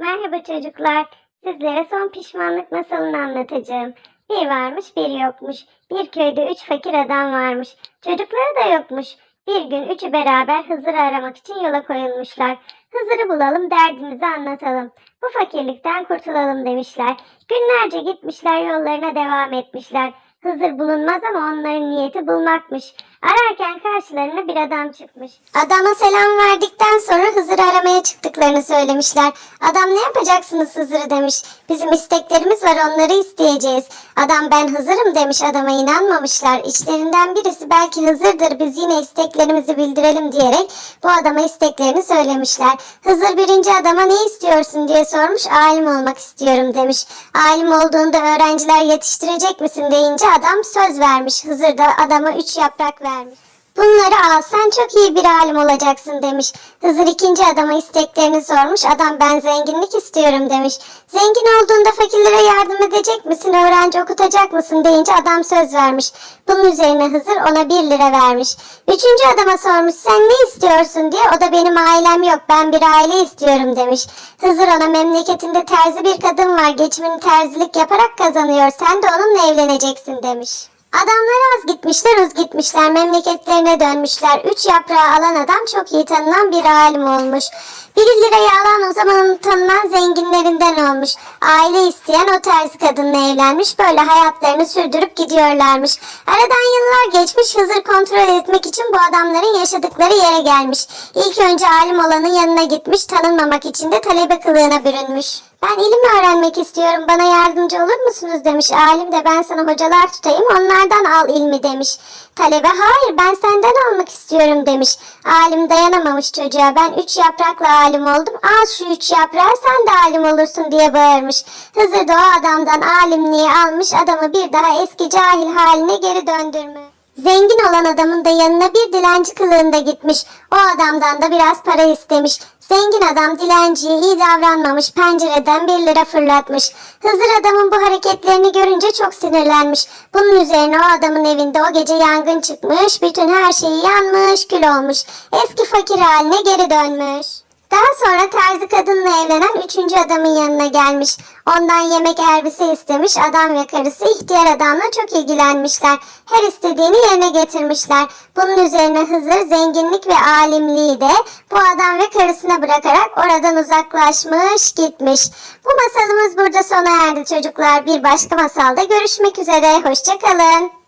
Merhaba çocuklar. Sizlere son pişmanlık masalını anlatacağım. Bir varmış bir yokmuş. Bir köyde üç fakir adam varmış. Çocukları da yokmuş. Bir gün üçü beraber Hızır'ı aramak için yola koyulmuşlar. Hızır'ı bulalım derdimizi anlatalım. Bu fakirlikten kurtulalım demişler. Günlerce gitmişler yollarına devam etmişler. Hızır bulunmaz ama onların niyeti bulmakmış. Ararken karşılarına bir adam çıkmış. Adama selam verdikten sonra Hızır'ı aramaya çıktıklarını söylemişler. Adam ne yapacaksınız Hızır'ı demiş. Bizim isteklerimiz var onları isteyeceğiz. Adam ben Hızır'ım demiş adama inanmamışlar. İçlerinden birisi belki Hızır'dır biz yine isteklerimizi bildirelim diyerek bu adama isteklerini söylemişler. Hızır birinci adama ne istiyorsun diye sormuş. Alim olmak istiyorum demiş. Alim olduğunda öğrenciler yetiştirecek misin deyince adam söz vermiş. Hızır da adama üç yaprak vermiş. Bunları al sen çok iyi bir alim olacaksın demiş. Hızır ikinci adama isteklerini sormuş. Adam ben zenginlik istiyorum demiş. Zengin olduğunda fakirlere yardım edecek misin? Öğrenci okutacak mısın deyince adam söz vermiş. Bunun üzerine Hızır ona bir lira vermiş. Üçüncü adama sormuş sen ne istiyorsun diye. O da benim ailem yok ben bir aile istiyorum demiş. Hızır ona memleketinde terzi bir kadın var. Geçimini terzilik yaparak kazanıyor. Sen de onunla evleneceksin demiş. Adamlar az gitmişler uz gitmişler memleketlerine dönmüşler. Üç yaprağı alan adam çok iyi tanınan bir alim olmuş. Bir lirayı alan o zamanın tanınan zenginlerinden olmuş. Aile isteyen o terzi kadınla evlenmiş. Böyle hayatlarını sürdürüp gidiyorlarmış. Aradan yıllar geçmiş Hızır kontrol etmek için bu adamların yaşadıkları yere gelmiş. İlk önce alim olanın yanına gitmiş tanınmamak için de talebe kılığına bürünmüş. Ben ilim öğrenmek istiyorum bana yardımcı olur musunuz demiş. Alim de ben sana hocalar tutayım onlardan al ilmi demiş. Talebe hayır ben senden almak istiyorum demiş. Alim dayanamamış çocuğa ben üç yaprakla alim oldum al şu üç yaprağı sen de alim olursun diye bağırmış. Hızır da o adamdan alimliği almış adamı bir daha eski cahil haline geri döndürmüş. Zengin olan adamın da yanına bir dilenci kılığında gitmiş. O adamdan da biraz para istemiş. Zengin adam dilenciye iyi davranmamış, pencereden bir lira fırlatmış. Hızır adamın bu hareketlerini görünce çok sinirlenmiş. Bunun üzerine o adamın evinde o gece yangın çıkmış, bütün her şeyi yanmış, kül olmuş. Eski fakir haline geri dönmüş. Daha sonra terzi kadınla evlenen üçüncü adamın yanına gelmiş. Ondan yemek elbise istemiş. Adam ve karısı ihtiyar adamla çok ilgilenmişler. Her istediğini yerine getirmişler. Bunun üzerine Hızır zenginlik ve alimliği de bu adam ve karısına bırakarak oradan uzaklaşmış gitmiş. Bu masalımız burada sona erdi çocuklar. Bir başka masalda görüşmek üzere. Hoşçakalın.